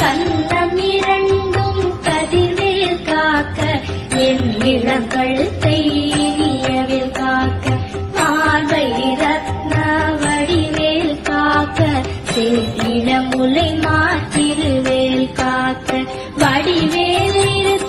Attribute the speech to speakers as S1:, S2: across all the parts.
S1: கந்தம் இரண்டும் கதிர்வேல் காக்க என் இளம் கழுத்தை இனியவில் காக்க மார்பை ரத்ன வடிவேல் காக்க இளமுலை மாற்றிருவேல் காக்க வடிவேல்
S2: இருக்க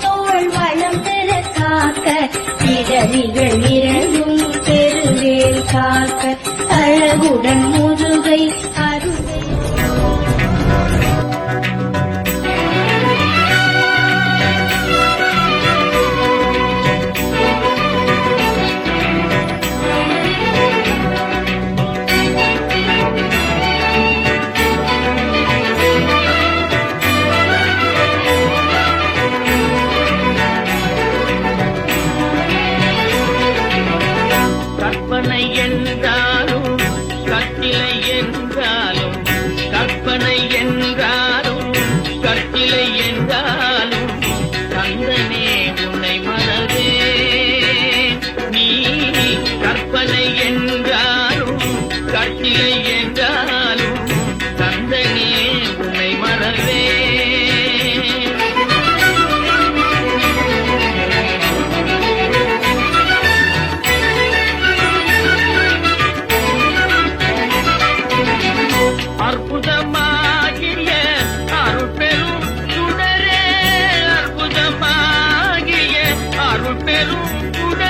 S2: Paro, pelo Puré.